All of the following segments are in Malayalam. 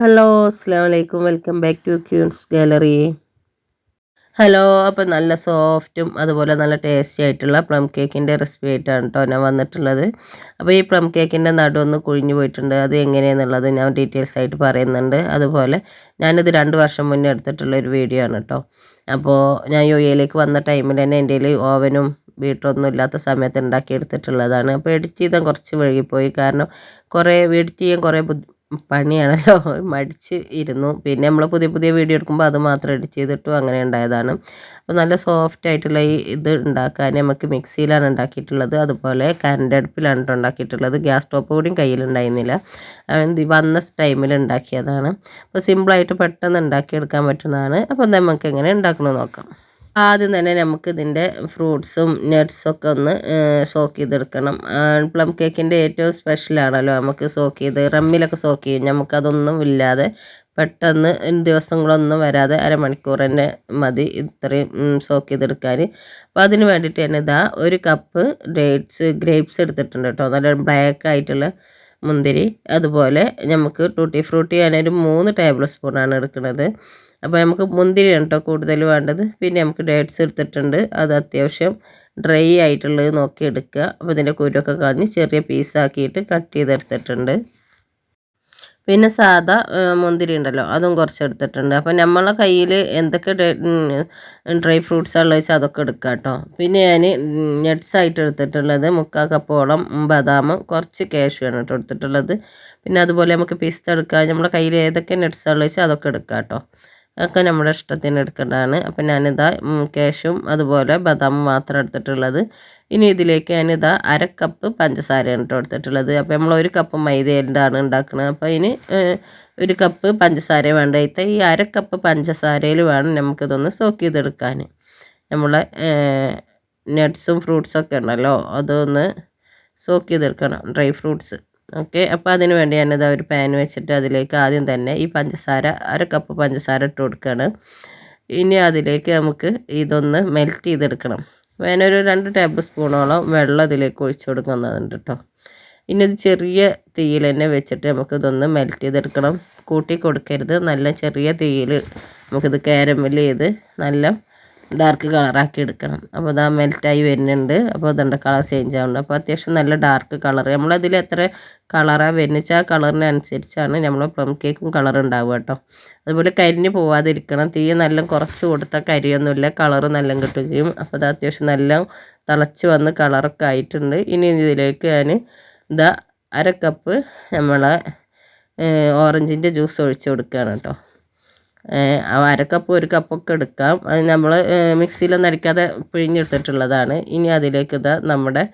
ഹലോ അസ്സാം വലൈക്കും welcome back to queens gallery hello അപ്പോൾ നല്ല സോഫ്റ്റും അതുപോലെ നല്ല ടേസ്റ്റി ആയിട്ടുള്ള പ്ലം കേക്കിന്റെ റെസിപ്പി ആയിട്ടാണ് കേട്ടോ ഞാൻ വന്നിട്ടുള്ളത്. അപ്പോൾ ഈ പ്ലം കേക്കിന്റെ നടുവൊന്ന് കുഴിഞ്ഞു പോയിട്ടുണ്ട്. അത് എങ്ങനെയാണെന്നുള്ളത് ഞാൻ ഡീറ്റെയിൽസ് ആയിട്ട് പറയുന്നുണ്ട്. അതുപോലെ ഞാനിത് രണ്ട് വർഷം മുന്നേ എടുത്തിട്ടുള്ള ഒരു വീഡിയോ ആണ് കേട്ടോ അപ്പോൾ ഞാൻ യു എയിലേക്ക് വന്ന ടൈമിൽ തന്നെ എന്റെ കയ്യിൽ ഓവനും വീട്ടിലൊന്നും ഇല്ലാത്ത സമയത്ത് ഉണ്ടാക്കി എടുത്തിട്ടുള്ളതാണ്. അപ്പോൾ എഡിറ്റ് ചെയ്താൽ കുറച്ച് വഴുകിപ്പോയി. കാരണം കുറേ എഡിറ്റ് ചെയ്യാൻ കുറേ ബുദ്ധി പണിയാണല്ലോ. മടിച്ച് ഇരുന്നു. പിന്നെ നമ്മൾ പുതിയ പുതിയ വീഡിയോ എടുക്കുമ്പോൾ അത് മാത്രം എഡിറ്റ് ചെയ്തിട്ടും അങ്ങനെ ഉണ്ടായതാണ്. അപ്പോൾ നല്ല സോഫ്റ്റ് ആയിട്ടുള്ള ഈ ഇത് ഉണ്ടാക്കാൻ നമുക്ക് മിക്സിയിലാണ് ഉണ്ടാക്കിയിട്ടുള്ളത്. അതുപോലെ കറണ്ട് അടുപ്പിലാണ് കേട്ടോ ഉണ്ടാക്കിയിട്ടുള്ളത്. ഗ്യാസ് സ്റ്റോപ്പ് കൂടിയും കയ്യിലുണ്ടായിരുന്നില്ല. വന്ന ടൈമിൽ ഉണ്ടാക്കിയതാണ്. അപ്പോൾ സിമ്പിളായിട്ട് പെട്ടെന്ന് ഉണ്ടാക്കിയെടുക്കാൻ പറ്റുന്നതാണ്. അപ്പോൾ നമുക്ക് എങ്ങനെ ഉണ്ടാക്കണമെന്ന് നോക്കാം. ആദ്യം തന്നെ നമുക്ക് ഇതിന്റെ ഫ്രൂട്ട്സും നട്ട്സൊക്കെ ഒന്ന് സോക്ക് ചെയ്തെടുക്കണം. പ്ലം കേക്കിന്റെ ഏറ്റവും സ്പെഷ്യലാണല്ലോ നമുക്ക് സോക്ക് ചെയ്ത് റമ്മിലൊക്കെ സോക്ക് ചെയ്യും. നമുക്കതൊന്നും ഇല്ലാതെ പെട്ടെന്ന് ദിവസങ്ങളൊന്നും വരാതെ അരമണിക്കൂർ തന്നെ മതി ഇത്രയും സോക്ക് ചെയ്തെടുക്കാൻ അപ്പോൾ അതിന് വേണ്ടിയിട്ട് തന്നെ ഇതാ ഒരു കപ്പ് ഡേറ്റ്സ് ഗ്രേപ്സ് എടുത്തിട്ടുണ്ട് കേട്ടോ. നല്ല ബ്ലാക്ക് ആയിട്ടുള്ള മുന്തിരി. അതുപോലെ നമുക്ക് ടൂട്ടി ഫ്രൂട്ടി ഞാനൊരു മൂന്ന് ടേബിൾ സ്പൂണാണ് എടുക്കുന്നത്. അപ്പോൾ നമുക്ക് മുന്തിരി കേട്ടോ കൂടുതൽ വേണ്ടത്. പിന്നെ നമുക്ക് ഡേറ്റ്സ് എടുത്തിട്ടുണ്ട്. അത് അത്യാവശ്യം ഡ്രൈ ആയിട്ടുള്ളത് നോക്കി എടുക്കുക. അപ്പോൾ ഇതിന്റെ കുരുവൊക്കെ കളഞ്ഞ് ചെറിയ പീസാക്കിയിട്ട് കട്ട് ചെയ്തെടുത്തിട്ടുണ്ട് പിന്നെ സാധാ മുന്തിരി ഉണ്ടല്ലോ അതും കുറച്ച് എടുത്തിട്ടുണ്ട്. അപ്പോൾ നമ്മളെ കയ്യിൽ എന്തൊക്കെ ഡ്രൈ ഫ്രൂട്ട്സ് ഉള്ളത് വെച്ചാൽ അതൊക്കെ എടുക്കുക കേട്ടോ പിന്നെ ഞാൻ നെറ്റ്സ് ആയിട്ട് എടുത്തിട്ടുള്ളത് മുക്കാൽ കപ്പോളം ബദാം കുറച്ച് ആണ് കേട്ടോ എടുത്തിട്ടുള്ളത്. പിന്നെ അതുപോലെ നമുക്ക് പിസ്ത എടുക്കാം നമ്മളെ കയ്യിൽ ഏതൊക്കെ നട്ട്സ് ഉള്ളത് വെച്ചാൽ അതൊക്കെ എടുക്കുക കേട്ടോ ഒക്കെ നമ്മുടെ ഇഷ്ടത്തിന് എടുക്കേണ്ടതാണ്. അപ്പം ഞാനിതാ കേശും അതുപോലെ ബദാമും മാത്രം എടുത്തിട്ടുള്ളത്. ഇനി ഇതിലേക്ക് ഞാനിതാ അര കപ്പ് പഞ്ചസാരയാണ് കേട്ടോ എടുത്തിട്ടുള്ളത്. അപ്പോൾ നമ്മൾ ഒരു കപ്പ് മൈദയിലാണ് ഉണ്ടാക്കുന്നത്. അപ്പോൾ ഇനി ഒരു കപ്പ് പഞ്ചസാര വേണ്ട. ഇത്ത ഈ അര കപ്പ് പഞ്ചസാരയിൽ വേണം നമുക്കിതൊന്ന് സോക്ക് ചെയ്തെടുക്കാൻ. നമ്മളെ നട്ട്സും ഫ്രൂട്ട്സൊക്കെ ഉണ്ടല്ലോ അതൊന്ന് സോക്ക് ചെയ്തെടുക്കണം. ഡ്രൈ ഫ്രൂട്ട്സ് ഓക്കെ അപ്പോൾ അതിന് വേണ്ടി ഞാനിത് ഒരു പാൻ വെച്ചിട്ട് അതിലേക്ക് ആദ്യം തന്നെ ഈ പഞ്ചസാര അര കപ്പ് പഞ്ചസാര ഇട്ട് കൊടുക്കുകയാണ് ഇനി അതിലേക്ക് നമുക്ക് ഇതൊന്ന് മെൽറ്റ് ചെയ്തെടുക്കണം. വേനൊരു രണ്ട് ടേബിൾ സ്പൂണോളം വെള്ളം അതിലേക്ക് ഒഴിച്ചു കൊടുക്കുന്നുണ്ട് കേട്ടോ ഇനി ഇത് ചെറിയ തീയിൽ തന്നെ വെച്ചിട്ട് നമുക്കിതൊന്ന് മെൽറ്റ് ചെയ്തെടുക്കണം. കൂട്ടി കൊടുക്കരുത്. നല്ല ചെറിയ തീയിൽ നമുക്കിത് കാരമൽ ചെയ്ത് നല്ല ഡാർക്ക് കളറാക്കി എടുക്കണം. അപ്പോൾ അതാ മെൽറ്റായി വരുന്നുണ്ട്. അപ്പോൾ അതുണ്ട് കളർ ചേഞ്ച് ആവുന്നുണ്ട്. അപ്പോൾ അത്യാവശ്യം നല്ല ഡാർക്ക് കളർ നമ്മളതിൽ എത്ര കളറാണ് വരുന്നത് ആ കളറിനനുസരിച്ചാണ് നമ്മൾ പ്ലം കേക്കും കളർ ഉണ്ടാവുക കേട്ടോ. അതുപോലെ കരിഞ്ഞ് പോവാതിരിക്കണം. തീ നല്ല കുറച്ച് കൊടുത്താൽ കരിയൊന്നുമില്ല. കളർ നല്ല കിട്ടുകയും അപ്പോൾ അത് അത്യാവശ്യം നല്ല തിളച്ച് വന്ന് കളറൊക്കെ ആയിട്ടുണ്ട്. ഇനി ഇതിലേക്ക് ഞാൻ ഇതാ അര കപ്പ് നമ്മളെ ഓറഞ്ചിന്റെ ജ്യൂസ് ഒഴിച്ച് കൊടുക്കുകയാണ് കേട്ടോ. അര കപ്പ് ഒരു കപ്പൊക്കെ എടുക്കാം. അത് നമ്മൾ മിക്സിയിലൊന്നും അടിക്കാതെ പിഴിഞ്ഞെടുത്തിട്ടുള്ളതാണ് ഇനി അതിലേക്ക് ഇതാ നമ്മുടെ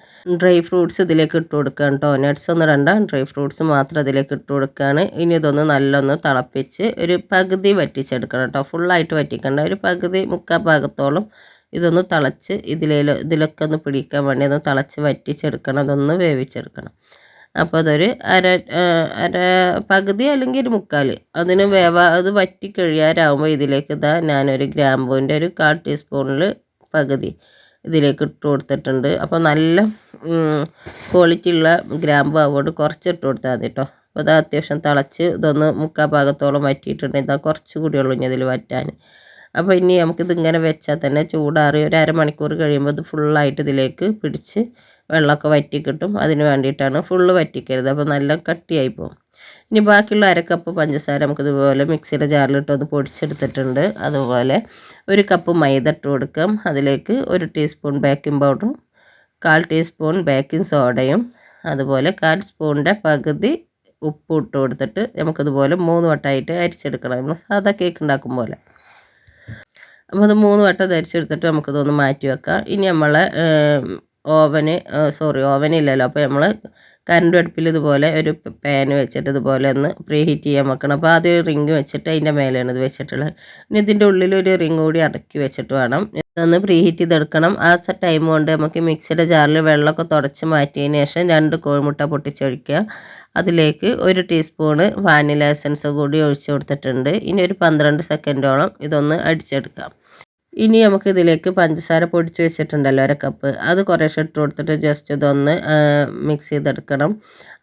ഡ്രൈ ഫ്രൂട്ട്സ് ഇതിലേക്ക് ഇട്ട് കൊടുക്കാം കേട്ടോ നട്ട്സ് ഒന്നും രണ്ട ഡ്രൈ ഫ്രൂട്ട്സ് മാത്രം അതിലേക്ക് ഇട്ട് കൊടുക്കുകയാണ് ഇനി ഇതൊന്ന് നല്ലൊന്ന് തിളപ്പിച്ച് ഒരു പകുതി വറ്റിച്ചെടുക്കണം കേട്ടോ ഫുള്ളായിട്ട് വറ്റിക്കണ്ട ഒരു പകുതി മുക്കാൽ ഭാഗത്തോളം ഇതൊന്ന് തിളച്ച് ഇതിലേ ഇതിലൊക്കെ ഒന്ന് പിടിക്കാൻ വേണ്ടി ഒന്ന് തിളച്ച് വറ്റിച്ചെടുക്കണം. അതൊന്ന് വേവിച്ചെടുക്കണം. അപ്പോൾ അതൊരു അര അര പകുതി അല്ലെങ്കിൽ ഒരു മുക്കാൽ. അതിന് വേവ അത് വറ്റി കഴിയാറാകുമ്പോൾ ഇതിലേക്ക് ഇതാ ഞാനൊരു ഗ്രാമ്പൂവിന്റെ ഒരു കാൽ ടീസ്പൂണിൽ പകുതി ഇതിലേക്ക് ഇട്ട് കൊടുത്തിട്ടുണ്ട്. അപ്പോൾ നല്ല ക്വാളിറ്റി ഉള്ള ഗ്രാമ്പു ആവുകൊണ്ട് കുറച്ച് ഇട്ട് കൊടുത്താൽ മതി കേട്ടോ. അപ്പോൾ അത് അത്യാവശ്യം തിളച്ച് ഇതൊന്ന് മുക്കാൽ ഭാഗത്തോളം വറ്റിയിട്ടുണ്ട്. ഇതാ കുറച്ച് കൂടിയുള്ളൂ ഇനി അതിൽ വറ്റാൻ. അപ്പോൾ ഇനി നമുക്കിത് ഇങ്ങനെ വെച്ചാൽ തന്നെ ചൂടാറി ഒരു അരമണിക്കൂർ കഴിയുമ്പോൾ ഇത് ഫുള്ളായിട്ട് ഇതിലേക്ക് പിടിച്ച് വെള്ളമൊക്കെ വറ്റി കിട്ടും. അതിന് വേണ്ടിയിട്ടാണ് ഫുള്ള് വറ്റിക്കരുത്. അപ്പോൾ നല്ല കട്ടിയായി പോകും. ഇനി ബാക്കിയുള്ള അരക്കപ്പ് പഞ്ചസാര നമുക്കിതുപോലെ മിക്സിയുടെ ജാറിലിട്ട് ഒന്ന് പൊടിച്ചെടുത്തിട്ടുണ്ട്. അതുപോലെ ഒരു കപ്പ് മൈദ ഇട്ട് കൊടുക്കാം. അതിലേക്ക് ഒരു ടീസ്പൂൺ ബേക്കിംഗ് പൗഡറും കാൽ ടീസ്പൂൺ ബേക്കിംഗ് സോഡയും അതുപോലെ കാൽ സ്പൂണിന്റെ പകുതി ഉപ്പ് ഇട്ട് കൊടുത്തിട്ട് നമുക്കിതുപോലെ മൂന്ന് വട്ടമായിട്ട് അരിച്ചെടുക്കണം. നമ്മൾ സാധാ കേക്ക് ഉണ്ടാക്കും പോലെ. അപ്പോൾ അത് മൂന്ന് വട്ടം ധരിച്ചെടുത്തിട്ട് നമുക്കിതൊന്ന് മാറ്റി വെക്കാം ഇനി നമ്മൾ ഓവന് സോറി ഓവനില്ലല്ലോ. അപ്പോൾ നമ്മൾ കറണ്ട് അടുപ്പിൽ ഇതുപോലെ ഒരു പാൻ വെച്ചിട്ട് ഇതുപോലെ ഒന്ന് പ്രീ ഹീറ്റ് ചെയ്യാൻ വെക്കണം. അപ്പോൾ ആദ്യം റിങ് വെച്ചിട്ട് അതിന്റെ മേലെയാണ് ഇത് വെച്ചിട്ടുള്ളത്. ഇനി ഇതിന്റെ ഉള്ളിൽ ഒരു റിങ് കൂടി അടക്കി വെച്ചിട്ട് വേണം. ഇതൊന്ന് പ്രീ ഹീറ്റ് ചെയ്തെടുക്കണം. ആ ടൈം കൊണ്ട് നമുക്ക് മിക്സിയുടെ ജാറിൽ വെള്ളമൊക്കെ തുടച്ച് മാറ്റിയതിന് ശേഷം രണ്ട് കോഴിമുട്ട പൊട്ടിച്ചൊഴിക്കുക. അതിലേക്ക് ഒരു ടീസ്പൂണ് വാനില എസൻസ് കൂടി ഒഴിച്ചു കൊടുത്തിട്ടുണ്ട്. ഇനി ഒരു പന്ത്രണ്ട് സെക്കൻഡോളം ഇതൊന്ന് അടിച്ചെടുക്കാം. ഇനി നമുക്ക് ഇതിലേക്ക് പഞ്ചസാര പൊടിച്ച് വെച്ചിട്ടുണ്ടല്ലോ ഒരു കപ്പ് അത് കുറേശ്ശെ ഇട്ട് കൊടുത്തിട്ട് ജസ്റ്റ് ഇതൊന്ന് മിക്സ് ചെയ്തെടുക്കണം.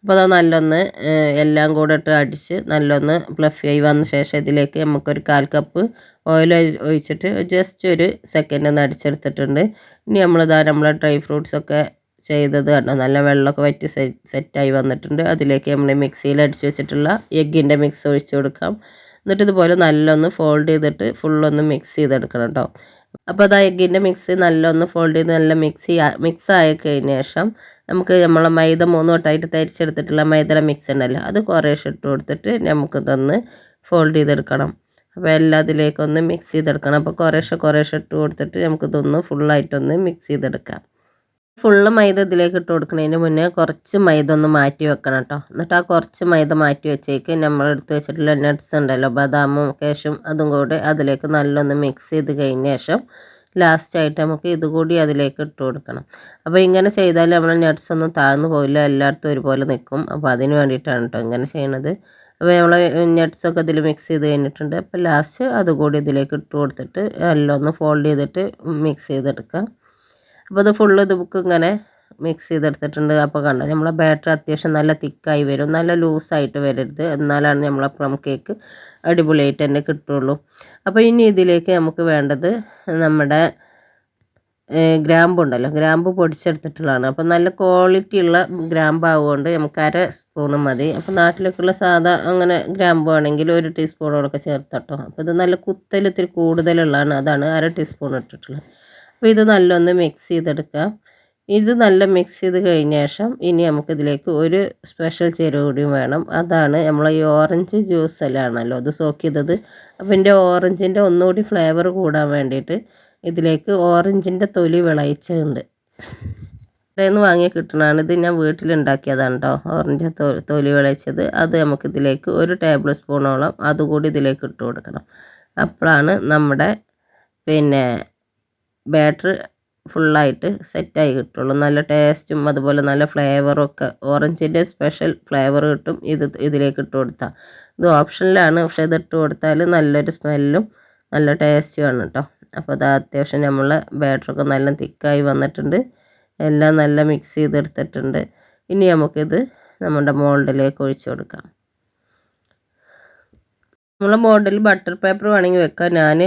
അപ്പോൾ അത് നല്ലൊന്ന് എല്ലാം കൂടെ ഇട്ട് അടിച്ച് നല്ലൊന്ന് പ്ലഫ് ആയി വന്ന ശേഷം ഇതിലേക്ക് നമുക്കൊരു കാൽ കപ്പ് ഓയിൽ ഒഴിച്ചിട്ട് ജസ്റ്റ് ഒരു സെക്കൻഡ് ഒന്ന് അടിച്ചെടുത്തിട്ടുണ്ട്. ഇനി നമ്മളിതാ നമ്മളെ ഡ്രൈ ഫ്രൂട്ട്സ് ഒക്കെ ചെയ്തത് കണ്ടോ? നല്ല വെള്ളമൊക്കെ വറ്റി സെറ്റായി വന്നിട്ടുണ്ട്. അതിലേക്ക് നമ്മൾ മിക്സിയിൽ അടിച്ച് വെച്ചിട്ടുള്ള എഗ്ഗിന്റെ മിക്സ് ഒഴിച്ച് കൊടുക്കാം. എന്നിട്ട് ഇതുപോലെ നല്ലൊന്ന് ഫോൾഡ് ചെയ്തിട്ട് ഫുള്ളൊന്ന് മിക്സ് ചെയ്തെടുക്കണം കേട്ടോ അപ്പോൾ അത് എഗ്ഗിന്റെ മിക്സ് നല്ലൊന്ന് ഫോൾഡ് ചെയ്ത് നല്ല മിക്സ് മിക്സ് ആയി കഴിഞ്ഞ ശേഷം നമുക്ക് നമ്മളെ മൈദ മൂന്ന് തൊട്ടായിട്ട് തരിച്ചെടുത്തിട്ടുള്ള മൈദയുടെ മിക്സ് ഉണ്ടല്ലോ അത് കുറേശ്ശെ ഇട്ട് കൊടുത്തിട്ട് നമുക്ക് ഇതൊന്ന് ഫോൾഡ് ചെയ്തെടുക്കണം അപ്പോൾ എല്ലാത്തിലേക്കൊന്ന് മിക്സ് ചെയ്തെടുക്കണം. അപ്പോൾ കുറേശ്ശെ കുറേശ്ശെ ഇട്ട് കൊടുത്തിട്ട് നമുക്കിതൊന്ന് ഫുള്ളായിട്ടൊന്ന് മിക്സ് ചെയ്തെടുക്കാം. ഫുള്ള് മൈദ ഇതിലേക്ക് ഇട്ട് കൊടുക്കുന്നതിന് മുന്നേ കുറച്ച് മൈദ ഒന്ന് മാറ്റി വെക്കണം കേട്ടോ എന്നിട്ട് ആ കുറച്ച് മൈദ മാറ്റി വെച്ചേക്ക് നമ്മൾ എടുത്ത് വെച്ചിട്ടുള്ള നട്ട്സ് ഉണ്ടല്ലോ ബദാമും കേശും അതും കൂടി അതിലേക്ക് നല്ലൊന്ന് മിക്സ് ചെയ്ത് കഴിഞ്ഞ ശേഷം ലാസ്റ്റായിട്ട് നമുക്ക് ഇതുകൂടി അതിലേക്ക് ഇട്ട് കൊടുക്കണം. അപ്പോൾ ഇങ്ങനെ ചെയ്താൽ നമ്മൾ നട്ട്സ് ഒന്നും താഴ്ന്നു പോയില്ല എല്ലായിടത്തും ഒരുപോലെ നിൽക്കും അപ്പോൾ അതിന് വേണ്ടിയിട്ടാണ് കേട്ടോ ഇങ്ങനെ ചെയ്യണത്. അപ്പോൾ നമ്മൾ നട്ട്സൊക്കെ ഇതിൽ മിക്സ് ചെയ്ത് കഴിഞ്ഞിട്ടുണ്ട്. അപ്പോൾ ലാസ്റ്റ് അതുകൂടി ഇതിലേക്ക് ഇട്ട് കൊടുത്തിട്ട് എല്ലാം ഒന്ന് ഫോൾഡ് ചെയ്തിട്ട് മിക്സ് ചെയ്തെടുക്കാം. അപ്പോൾ അത് ഫുള്ള് ഇത് ബുക്ക് ഇങ്ങനെ മിക്സ് ചെയ്തെടുത്തിട്ടുണ്ട്. അപ്പോൾ കണ്ടോ നമ്മളെ ബാറ്റർ അത്യാവശ്യം നല്ല തിക്കായി വരും. നല്ല ലൂസായിട്ട് വരരുത്. എന്നാലാണ് നമ്മളെ പ്ലം കേക്ക് അടിപൊളിയായിട്ട് തന്നെ കിട്ടുള്ളൂ. അപ്പോൾ ഇനി ഇതിലേക്ക് നമുക്ക് വേണ്ടത് നമ്മുടെ ഗ്രാമ്പ് ഉണ്ടല്ലോ. ഗ്രാമ്പ് പൊടിച്ചെടുത്തിട്ടുള്ളതാണ്. അപ്പോൾ നല്ല ക്വാളിറ്റി ഉള്ള ഗ്രാമ്പ് ആവുകൊണ്ട് നമുക്ക് അര സ്പൂണ് മതി. അപ്പോൾ നാട്ടിലേക്കുള്ള സാധാ അങ്ങനെ ഗ്രാമ്പ് ആണെങ്കിൽ ഒരു ടീസ്പൂണോടൊക്കെ ചേർത്തട്ടോ അപ്പോൾ ഇത് നല്ല കുത്തൽ കൂടുതലുള്ളതാണ്. അതാണ് അര ടീസ്പൂൺ ഇട്ടിട്ടുള്ളത്. അപ്പോൾ ഇത് നല്ലൊന്ന് മിക്സ് ചെയ്തെടുക്കാം. ഇത് നല്ല മിക്സ് ചെയ്ത് കഴിഞ്ഞ ശേഷം ഇനി നമുക്കിതിലേക്ക് ഒരു സ്പെഷ്യൽ ചേരുവ കൂടിയും വേണം. അതാണ് നമ്മൾ ഈ ഓറഞ്ച് ജ്യൂസ് അല്ലാണല്ലോ അത് സോക്ക് ചെയ്തത്. അപ്പോൾ എന്റെ ഓറഞ്ചിന്റെ ഒന്നുകൂടി ഫ്ലേവർ കൂടാൻ വേണ്ടിയിട്ട് ഇതിലേക്ക് ഓറഞ്ചിന്റെ തൊലി വിളയിച്ചുണ്ട് കടയിൽ വാങ്ങി കിട്ടണതാണ്. ഇത് ഞാൻ വീട്ടിലുണ്ടാക്കിയതാണ് കേട്ടോ ഓറഞ്ച് തൊലി വിളയിച്ചത്. അത് നമുക്കിതിലേക്ക് ഒരു ടേബിൾ സ്പൂണോളം അതുകൂടി ഇതിലേക്ക് ഇട്ട് കൊടുക്കണം. അപ്പോഴാണ് നമ്മുടെ പിന്നെ ബാറ്റർ ഫുള്ളായിട്ട് സെറ്റായി കിട്ടുള്ളൂ. നല്ല ടേസ്റ്റും അതുപോലെ നല്ല ഫ്ലേവറും ഒക്കെ ഓറഞ്ചിന്റെ സ്പെഷ്യൽ ഫ്ലേവർ കിട്ടും ഇത് ഇതിലേക്ക് ഇട്ട് കൊടുത്താൽ. ഇത് ഓപ്ഷനിലാണ് പക്ഷേ ഇത് ഇട്ട് കൊടുത്താൽ നല്ലൊരു സ്മെല്ലും നല്ല ടേസ്റ്റുമാണ് കേട്ടോ അപ്പോൾ അത് അത്യാവശ്യം നമ്മൾ ബാറ്ററൊക്കെ നല്ല തിക്കായി വന്നിട്ടുണ്ട്. എല്ലാം നല്ല മിക്സ് ചെയ്തെടുത്തിട്ടുണ്ട്. ഇനി നമുക്കിത് നമ്മുടെ മോൾഡിലേക്ക് ഒഴിച്ചു കൊടുക്കാം. നമ്മളെ മോഡൽ ബട്ടർ പേപ്പർ വേണമെങ്കിൽ വെക്കാം. ഞാൻ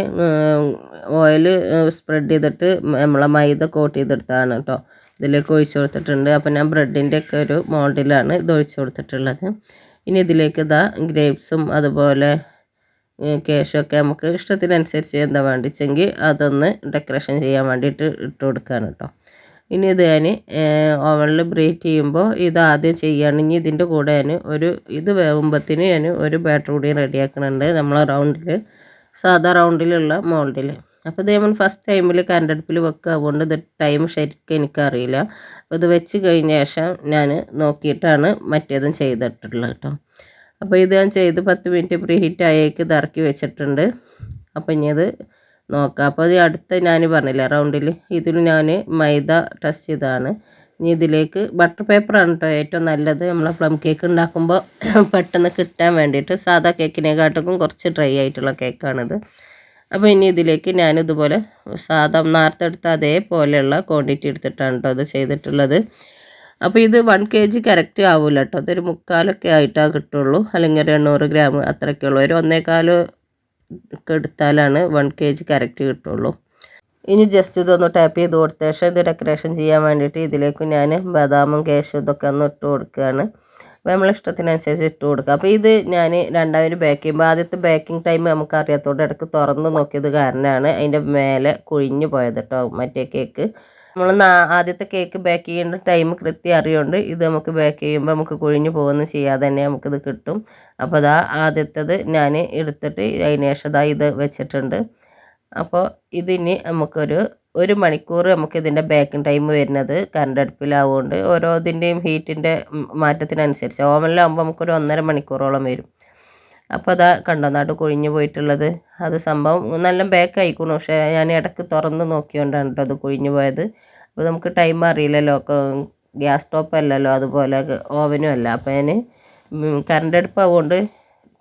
ഓയിൽ സ്പ്രെഡ് ചെയ്തിട്ട് നമ്മളെ മൈദ കോട്ട് ചെയ്തെടുത്തതാണ് കേട്ടോ ഇതിലേക്ക് ഒഴിച്ച് കൊടുത്തിട്ടുണ്ട്. അപ്പോൾ ഞാൻ ബ്രെഡിന്റെ ഒക്കെ ഒരു മോഡലാണ് ഇത് ഒഴിച്ച് കൊടുത്തിട്ടുള്ളത്. ഇനി ഇതിലേക്ക് ഇതാ ഗ്രേപ്സും അതുപോലെ കേശമൊക്കെ നമുക്ക് ഇഷ്ടത്തിനനുസരിച്ച് എന്താ വേണ്ടിച്ചെങ്കിൽ അതൊന്ന് ഡെക്കറേഷൻ ചെയ്യാൻ വേണ്ടിയിട്ട് ഇട്ട് കൊടുക്കുകയാണ് കേട്ടോ ഇനി ഇത് ഞാൻ ഓവനിൽ ബ്രേറ്റ് ചെയ്യുമ്പോൾ ഇത് ആദ്യം ചെയ്യുകയാണെങ്കിൽ ഇതിന്റെ കൂടെ ഞാൻ ഒരു ഇത് വേവുമ്പത്തിന് ഞാൻ ഒരു ബാറ്റർ കൂടി റെഡിയാക്കുന്നുണ്ട് നമ്മളെ റൗണ്ടിൽ സാധാ റൗണ്ടിലുള്ള മോൾഡിൽ അപ്പോൾ ഇത് നമ്മൾ ഫസ്റ്റ് ടൈമിൽ കറണ്ട് അടുപ്പിൽ വെക്കുക അതുകൊണ്ട് ഇത് ടൈം ശരിക്കും എനിക്കറിയില്ല. അപ്പോൾ ഇത് വെച്ച് കഴിഞ്ഞ ശേഷം ഞാൻ നോക്കിയിട്ടാണ് മറ്റേതും ചെയ്തിട്ടുള്ളത് കേട്ടോ അപ്പോൾ ഇത് ഞാൻ ചെയ്ത് പത്ത് മിനിറ്റ് പ്രീ ഹീറ്റ് ആയേക്ക് ഇറക്കി വെച്ചിട്ടുണ്ട്. അപ്പോൾ ഇനി അത് നോക്കാം. അപ്പോൾ അത് അടുത്ത ഞാൻ പറഞ്ഞില്ല റൗണ്ടിൽ ഇതിൽ ഞാൻ മൈദ ടെസ്റ്റ് ചെയ്താണ് ഇനി ഇതിലേക്ക് ബട്ടർ പേപ്പറാണ് കേട്ടോ ഏറ്റവും നല്ലത്. നമ്മൾ പ്ലം കേക്ക് ഉണ്ടാക്കുമ്പോൾ പെട്ടെന്ന് കിട്ടാൻ വേണ്ടിയിട്ട് സാധാ കേക്കിനെക്കാട്ടും കുറച്ച് ഡ്രൈ ആയിട്ടുള്ള കേക്കാണിത് അപ്പോൾ ഇനി ഇതിലേക്ക് ഞാനിതുപോലെ സാധാ നാർത്തെടുത്ത അതേപോലെയുള്ള ക്വാണ്ടിറ്റി എടുത്തിട്ടാണ് കേട്ടോ അത് ചെയ്തിട്ടുള്ളത്. അപ്പോൾ ഇത് വൺ കെ ജി കറക്റ്റ് ആവില്ല കേട്ടോ അതൊരു മുക്കാലൊക്കെ ആയിട്ടാണ് കിട്ടുള്ളൂ. അല്ലെങ്കിൽ ഒരു എണ്ണൂറ് ഗ്രാം അത്രയൊക്കെ ഉള്ളൂ ഒരു ഒന്നേകാൽ ഒക്കെ എടുത്താലാണ് വൺ കെ ജി കറക്റ്റ് കിട്ടുള്ളൂ. ഇനി ജസ്റ്റ് ഇതൊന്ന് ടാപ്പ് ചെയ്ത് കൊടുത്ത ശേഷം ഇത് ഡെക്കറേഷൻ ചെയ്യാൻ വേണ്ടിയിട്ട് ഇതിലേക്ക് ഞാൻ ബദാമും കേശും ഇതൊക്കെ ഒന്ന് ഇട്ട് കൊടുക്കുകയാണ്. അപ്പോൾ നമ്മളെ ഇഷ്ടത്തിനനുസരിച്ച് ഇട്ട് കൊടുക്കുക അപ്പോൾ ഇത് ഞാൻ രണ്ടാമത് ബേക്ക് ചെയ്യുമ്പോൾ ആദ്യത്തെ ബേക്കിംഗ് ടൈം നമുക്ക് അറിയാത്തതുകൊണ്ട് ഇടയ്ക്ക് തുറന്ന് നോക്കിയത് കാരണമാണ് അതിന്റെ മേലെ കുഴിഞ്ഞു പോയത് കേട്ടോ മറ്റേ കേക്ക് നമ്മൾ ആദ്യത്തെ കേക്ക് ബേക്ക് ചെയ്യേണ്ട ടൈം കൃത്യം അറിയുണ്ട് ഇത് നമുക്ക് ബേക്ക് ചെയ്യുമ്പോൾ നമുക്ക് കുഴിഞ്ഞു പോകുന്ന ചെയ്യാതെ തന്നെ നമുക്കിത് കിട്ടും. അപ്പോൾ അതാ ആദ്യത്തേത് ഞാൻ എടുത്തിട്ട് അതിന് ശേഷം ഇത് വെച്ചിട്ടുണ്ട്. അപ്പോൾ ഇതിന് നമുക്കൊരു ഒരു മണിക്കൂർ നമുക്ക് ഇതിന്റെ ബേക്കിംഗ് ടൈം വരുന്നത് കറണ്ട് അടുപ്പിലാവുകൊണ്ട് ഓരോ ഇതിന്റെയും ഹീറ്റിന്റെ മാറ്റത്തിനനുസരിച്ച്. ഓവനിലാകുമ്പോൾ നമുക്കൊരു ഒന്നര മണിക്കൂറോളം വരും. അപ്പോൾ അതാ കണ്ടോ നാട് കൊഴിഞ്ഞു പോയിട്ടുള്ളത്. അത് സംഭവം നല്ല ബേക്ക് ആയിക്കണു. പക്ഷേ ഞാൻ ഇടയ്ക്ക് തുറന്ന് നോക്കിയോണ്ടാണ് കേട്ടോ അത് കൊഴിഞ്ഞു പോയത്. അപ്പോൾ നമുക്ക് ടൈം അറിയില്ലല്ലോ. ഗ്യാസ് സ്റ്റോപ്പ് അല്ലല്ലോ. അതുപോലെ ഓവനും അല്ല. അപ്പോൾ ഞാൻ കറണ്ട് അടുപ്പ് ആവുകൊണ്ട്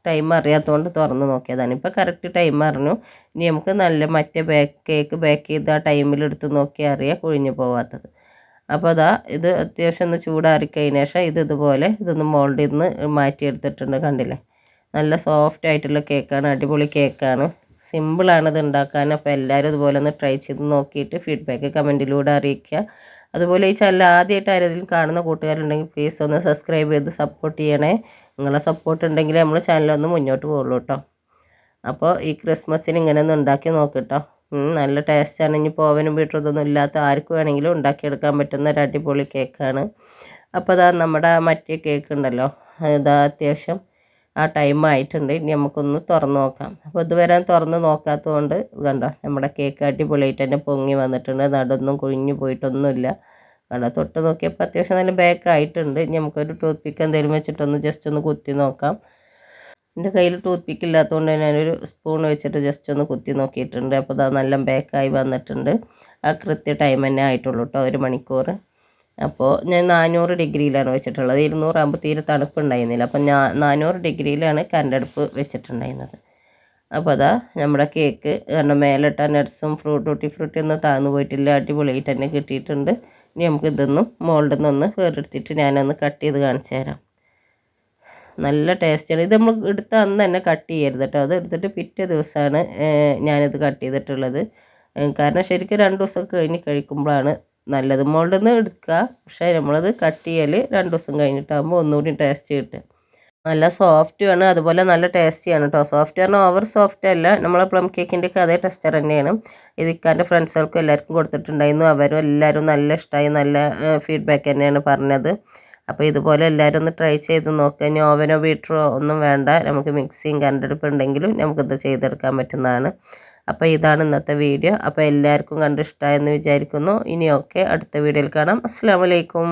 ടൈം അറിയാത്തതുകൊണ്ട് തുറന്ന് നോക്കിയതാണ്. ഇപ്പോൾ കറക്റ്റ് ടൈം അറിഞ്ഞു. ഇനി നമുക്ക് നല്ല മറ്റേ ബേക്ക് കേക്ക് ബേക്ക് ചെയ്ത് ആ ടൈമിൽ എടുത്ത് നോക്കിയാൽ അറിയാം കുഴിഞ്ഞു പോവാത്തത്. അപ്പോൾ അതാ ഇത് അത്യാവശ്യം ഒന്ന് ചൂടാറി കഴിഞ്ഞ ശേഷം ഇത് ഇതുപോലെ ഇതൊന്ന് മോൾഡിൽ നിന്ന് മാറ്റിയെടുത്തിട്ടുണ്ട് കണ്ടില്ലേ? നല്ല സോഫ്റ്റ് ആയിട്ടുള്ള കേക്കാണ് അടിപൊളി കേക്കാണ് സിമ്പിളാണ് ഇത് ഉണ്ടാക്കാൻ. അപ്പോൾ എല്ലാവരും ഇതുപോലെ ഒന്ന് ട്രൈ ചെയ്ത് നോക്കിയിട്ട് ഫീഡ്ബാക്ക് കമന്റിലൂടെ അറിയിക്കുക. അതുപോലെ ഈ ചാനൽ ആദ്യമായിട്ട് ആരെങ്കിലും കാണുന്ന കൂട്ടുകാരുണ്ടെങ്കിൽ പ്ലീസ് ഒന്ന് സബ്സ്ക്രൈബ് ചെയ്ത് സപ്പോർട്ട് ചെയ്യണേ. നിങ്ങളെ സപ്പോർട്ട് ഉണ്ടെങ്കിൽ നമ്മൾ ചാനലൊന്ന് മുന്നോട്ട് പോകുള്ളൂ കേട്ടോ അപ്പോൾ ഈ ക്രിസ്മസിന് ഇങ്ങനെ ഒന്ന് ഉണ്ടാക്കി നോക്കിട്ടോ നല്ല ടേസ്റ്റാണ് ഇനി പോവനും ബീട്രൂട്ടൊന്നും ഇല്ലാത്ത ആർക്ക് വേണമെങ്കിലും ഉണ്ടാക്കിയെടുക്കാൻ പറ്റുന്ന ഒരു അടിപൊളി കേക്കാണ് അപ്പോൾ അതാ നമ്മുടെ മറ്റേ കേക്ക് ഉണ്ടല്ലോ അതാ അത്യാവശ്യം ആ ടൈം ആയിട്ടുണ്ട്. ഇനി നമുക്കൊന്ന് തുറന്ന് നോക്കാം. അപ്പോൾ ഇതുവരെ തുറന്ന് നോക്കാത്തതുകൊണ്ട് കണ്ടോ നമ്മുടെ കേക്ക് അടിപൊളിയായിട്ട് തന്നെ പൊങ്ങി വന്നിട്ടുണ്ട്. നടൊന്നും കുഴിഞ്ഞു പോയിട്ടൊന്നുമില്ല. കണ്ടോ തൊട്ട് നോക്കിയപ്പോൾ അത്യാവശ്യം നല്ല ബാക്ക് ആയിട്ടുണ്ട്. ഇനി നമുക്കൊരു ടൂത്ത് പിക്ക് എന്തെങ്കിലും വെച്ചിട്ടൊന്ന് ജസ്റ്റ് ഒന്ന് കുത്തി നോക്കാം. എന്റെ കയ്യിൽ ടൂത്ത് പിക്ക് ഇല്ലാത്തതുകൊണ്ട് ഞാനൊരു സ്പൂൺ വെച്ചിട്ട് ജസ്റ്റ് ഒന്ന് കുത്തി നോക്കിയിട്ടുണ്ട്. അപ്പോൾ അത് നല്ല ബാക്കായി വന്നിട്ടുണ്ട്. ആ കൃത്യ ടൈം തന്നെ ആയിട്ടുള്ളൂ കേട്ടോ ഒരു മണിക്കൂർ അപ്പോൾ ഞാൻ നാനൂറ് ഡിഗ്രിയിലാണ് വെച്ചിട്ടുള്ളത്. ഇരുന്നൂറാകുമ്പോൾ തീരെ തണുപ്പുണ്ടായിരുന്നില്ല അപ്പം ഞാൻ നാനൂറ് ഡിഗ്രിയിലാണ് കരണ്ടടുപ്പ് വെച്ചിട്ടുണ്ടായിരുന്നത്. അപ്പോൾ അതാ നമ്മുടെ കേക്ക് കാരണം മേലിട്ട നട്ട്സും ഫ്രൂട്ട് ടൂട്ടി ഫ്രൂട്ടി ഒന്നും താഴ്ന്നു പോയിട്ടില്ല. അടിപൊളിയായിട്ട് തന്നെ കിട്ടിയിട്ടുണ്ട്. ഇനി നമുക്ക് ഇതൊന്നും മോൾഡിൽ നിന്നൊന്ന് വേറെടുത്തിട്ട് ഞാനൊന്ന് കട്ട് ചെയ്ത് കാണിച്ചു തരാം. നല്ല ടേസ്റ്റാണ് ഇത് നമ്മൾ എടുത്ത അന്ന് തന്നെ കട്ട് ചെയ്യരുത് കേട്ടോ അത് എടുത്തിട്ട് പിറ്റേ ദിവസമാണ് ഞാനിത് കട്ട് ചെയ്തിട്ടുള്ളത്. കാരണം ശരിക്കും രണ്ട് ദിവസം കഴിഞ്ഞ് കഴിക്കുമ്പോഴാണ് നല്ലത്. മുകളിൽ നിന്ന് എടുക്കുക പക്ഷേ നമ്മളത് കട്ട് ചെയ്യൽ രണ്ട് ദിവസം കഴിഞ്ഞിട്ടാകുമ്പോൾ ഒന്നുകൂടി ടേസ്റ്റ് കിട്ടുക. നല്ല ആണ് അതുപോലെ നല്ല ടേസ്റ്റിയാണ് കേട്ടോ സോഫ്റ്റ് പറഞ്ഞാൽ ഓവർ സോഫ്റ്റ് അല്ല നമ്മളെ പ്ലം കേക്കിന്റെ ഒക്കെ അതേ ടെക്സ്ചർ തന്നെയാണ്. ഇത് ഇക്കാന്റെ ഫ്രണ്ട്സുകൾക്കും എല്ലാവർക്കും കൊടുത്തിട്ടുണ്ടായിരുന്നു. അവരും എല്ലാവരും നല്ല ഇഷ്ടമായി നല്ല ഫീഡ്ബാക്ക് തന്നെയാണ് പറഞ്ഞത്. അപ്പോൾ ഇതുപോലെ എല്ലാവരും ഒന്ന് ട്രൈ ചെയ്ത് നോക്കുക ഇനി ഓവനോ ബീറ്ററോ ഒന്നും വേണ്ട. നമുക്ക് മിക്സിയും കണ്ടെടുപ്പ് ഉണ്ടെങ്കിലും നമുക്കിത് ചെയ്തെടുക്കാൻ പറ്റുന്നതാണ്. അപ്പോൾ ഇതാണ് ഇന്നത്തെ വീഡിയോ അപ്പോൾ എല്ലാവർക്കും കണ്ടിഷ്ടമായെന്ന് വിചാരിക്കുന്നു. ഇനിയൊക്കെ അടുത്ത വീഡിയോയിൽ കാണാം. അസ്സാം വലൈക്കും